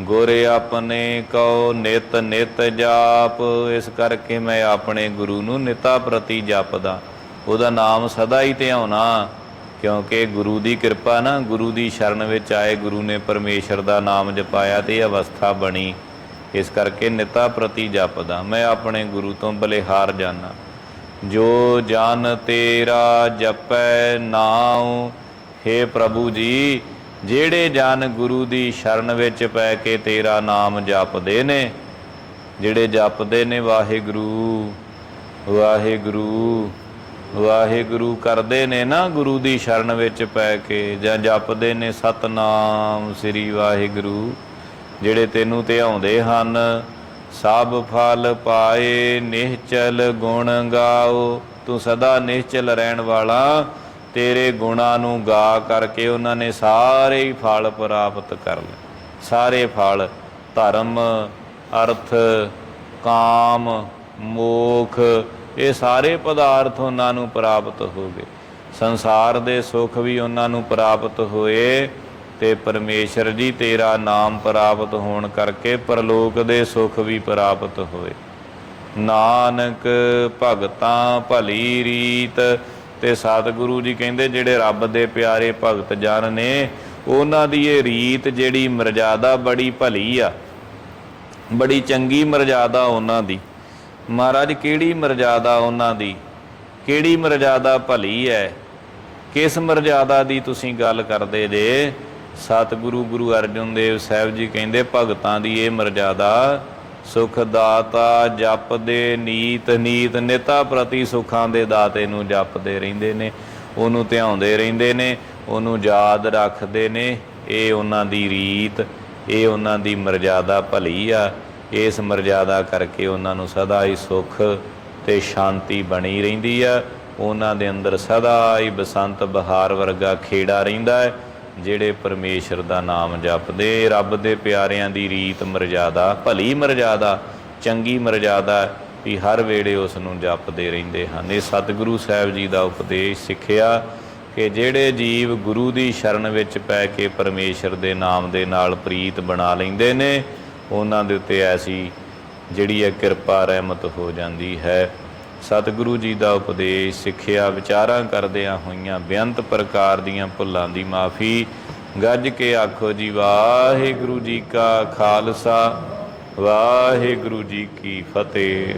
S1: ਗੋਰੇ ਆਪਣੇ ਕਉ ਨਿਤ ਨਿਤ ਜਾਪ, ਇਸ ਕਰਕੇ ਮੈਂ ਆਪਣੇ ਗੁਰੂ ਨੂੰ ਨਿਤਾ ਪ੍ਰਤੀ ਜਪਦਾ। ਉਹਦਾ ਨਾਮ ਸਦਾ ਹੀ ਧਿਆਉਣਾ। ਕਿਉਂਕਿ ਗੁਰੂ ਦੀ ਕਿਰਪਾ ਨਾ, ਗੁਰੂ ਦੀ ਸ਼ਰਨ ਵਿੱਚ ਆਏ ਗੁਰੂ ਨੇ ਪਰਮੇਸ਼ਰ ਦਾ ਨਾਮ ਜਪਾਇਆ ਤੇ ਇਹ ਅਵਸਥਾ ਬਣੀ। ਇਸ ਕਰਕੇ ਨਿਤਾ ਪ੍ਰਤੀ ਜਪਦਾ। ਮੈਂ ਆਪਣੇ ਗੁਰੂ ਤੋਂ ਬਲਿਹਾਰ ਜਾਣਾ ਜੋ ਜਨ ਤੇਰਾ ਜਪੈ ਨਾਉ हे ਪ੍ਰਭੂ ਜੀ, ਜਿਹੜੇ ਜਨ ਗੁਰੂ ਦੀ ਸ਼ਰਨ ਵਿੱਚ ਪੈ ਕੇ ਤੇਰਾ ਨਾਮ ਜਪਦੇ ਨੇ, ਜਿਹੜੇ ਜਪਦੇ ਨੇ ਵਾਹਿਗੁਰੂ ਵਾਹਿਗੁਰੂ। ਵਾਹਿਗੁਰੂ ਕਰਦੇ ਨੇ ਨਾ ਗੁਰੂ ਦੀ ਸ਼ਰਨ ਵਿੱਚ ਪੈ ਕੇ ਜਾਂ ਜਪਦੇ ਨੇ ਸਤਨਾਮ ਸ੍ਰੀ ਵਾਹਿਗੁਰੂ, ਜਿਹੜੇ ਤੈਨੂੰ ਧਿਆਉਂਦੇ ਹਨ। ਸਭ ਫਲ ਪਾਏ ਨਿਹਚਲ ਗੁਣ ਗਾਓ। ਤੂੰ ਸਦਾ ਨਿਹਚਲ ਰਹਿਣ ਵਾਲਾ, ਤੇਰੇ ਗੁਣਾਂ ਨੂੰ ਗਾ ਕਰਕੇ ਉਹਨਾਂ ਨੇ ਸਾਰੇ ਹੀ ਫਲ ਪ੍ਰਾਪਤ ਕਰ ਲਏ। ਸਾਰੇ ਫਲ ਧਰਮ, ਅਰਥ, ਕਾਮ, ਮੋਖ ਇਹ ਸਾਰੇ ਪਦਾਰਥ ਉਹਨਾਂ ਨੂੰ ਪ੍ਰਾਪਤ ਹੋ ਗਏ। ਸੰਸਾਰ ਦੇ ਸੁੱਖ ਵੀ ਉਹਨਾਂ ਨੂੰ ਪ੍ਰਾਪਤ ਹੋਏ ਤੇ ਪਰਮੇਸ਼ਰ ਜੀ ਤੇਰਾ ਨਾਮ ਪ੍ਰਾਪਤ ਹੋਣ ਕਰਕੇ ਪਰਲੋਕ ਦੇ ਸੁੱਖ ਵੀ ਪ੍ਰਾਪਤ ਹੋਏ। ਨਾਨਕ ਭਗਤਾਂ ਭਲੀ ਰੀਤ ਤੇ ਸਤਿਗੁਰੂ ਜੀ ਕਹਿੰਦੇ ਜਿਹੜੇ ਰੱਬ ਦੇ ਪਿਆਰੇ ਭਗਤ ਜਨ ਨੇ, ਉਹਨਾਂ ਦੀ ਇਹ ਰੀਤ ਜਿਹੜੀ ਮਰਜ਼ਾਦਾ ਬੜੀ ਭਲੀ ਆ, ਬੜੀ ਚੰਗੀ ਮਰਜ਼ਾਦਾ ਉਹਨਾਂ ਦੀ। ਮਹਾਰਾਜ, ਕਿਹੜੀ ਮਰਜ਼ਾਦਾ ਉਹਨਾਂ ਦੀ? ਕਿਹੜੀ ਮਰਜ਼ਾਦਾ ਭਲੀ ਹੈ ਕਿਸ ਮਰਜ਼ਾਦਾ ਦੀ ਤੁਸੀਂ ਗੱਲ ਕਰਦੇ ਜੇ? ਸਤਿਗੁਰੂ ਗੁਰੂ ਅਰਜਨ ਦੇਵ ਸਾਹਿਬ ਜੀ ਕਹਿੰਦੇ, ਭਗਤਾਂ ਦੀ ਇਹ ਮਰਜ਼ਾਦਾ, ਸੁਖ ਦਾਤਾ ਜਪਦੇ ਨੀਤ ਨੀਤ ਨਿਤਾ ਪ੍ਰਤੀ ਸੁਖਾਂ ਦੇ ਦਾਤੇ ਨੂੰ ਜਪਦੇ ਰਹਿੰਦੇ ਨੇ, ਉਹਨੂੰ ਧਿਆਉਂਦੇ ਰਹਿੰਦੇ ਨੇ, ਉਹਨੂੰ ਯਾਦ ਰੱਖਦੇ ਨੇ, ਇਹ ਉਹਨਾਂ ਦੀ ਰੀਤ, ਇਹ ਉਹਨਾਂ ਦੀ ਮਰਜ਼ਾਦਾ ਭਲੀ ਆ। ਇਸ ਮਰਜ਼ਾਦਾ ਕਰਕੇ ਉਹਨਾਂ ਨੂੰ ਸਦਾ ਹੀ ਸੁਖ ਤੇ ਸ਼ਾਂਤੀ ਬਣੀ ਰਹਿੰਦੀ ਆ। ਉਹਨਾਂ ਦੇ ਅੰਦਰ ਸਦਾ ਹੀ ਬਸੰਤ ਬਹਾਰ ਵਰਗਾ ਖੇੜਾ ਰਹਿੰਦਾ ਹੈ, ਜਿਹੜੇ ਪਰਮੇਸ਼ਰ ਦਾ ਨਾਮ ਜਪਦੇ, ਰੱਬ ਦੇ ਪਿਆਰਿਆਂ ਦੀ ਰੀਤ ਮਰਜ਼ਾਦਾ, ਭਲੀ ਮਰਜ਼ਾਦਾ, ਚੰਗੀ ਮਰਜ਼ਾਦਾ ਵੀ ਹਰ ਵੇਲੇ ਉਸ ਨੂੰ ਜਪਦੇ ਰਹਿੰਦੇ ਹਨ। ਇਹ ਸਤਿਗੁਰੂ ਸਾਹਿਬ ਜੀ ਦਾ ਉਪਦੇਸ਼ ਸਿੱਖਿਆ ਕਿ ਜਿਹੜੇ ਜੀਵ ਗੁਰੂ ਦੀ ਸ਼ਰਨ ਵਿੱਚ ਪੈ ਕੇ ਪਰਮੇਸ਼ਰ ਦੇ ਨਾਮ ਦੇ ਨਾਲ ਪ੍ਰੀਤ ਬਣਾ ਲੈਂਦੇ ਨੇ ਉਹਨਾਂ ਦੇ ਉੱਤੇ ਐਸੀ ਜਿਹੜੀ ਹੈ ਕਿਰਪਾ, ਰਹਿਮਤ ਹੋ ਜਾਂਦੀ ਹੈ। ਸਤਿਗੁਰੂ ਜੀ ਦਾ ਉਪਦੇਸ਼ ਸਿੱਖਿਆ ਵਿਚਾਰਾਂ ਕਰਦਿਆਂ ਹੋਈਆਂ ਬੇਅੰਤ ਪ੍ਰਕਾਰ ਦੀਆਂ ਭੁੱਲਾਂ ਦੀ ਮਾਫੀ। ਗੱਜ ਕੇ ਆਖੋ ਜੀ, ਵਾਹਿਗੁਰੂ ਜੀ ਕਾ ਖਾਲਸਾ, ਵਾਹਿਗੁਰੂ ਜੀ ਕੀ ਫਤਿਹ।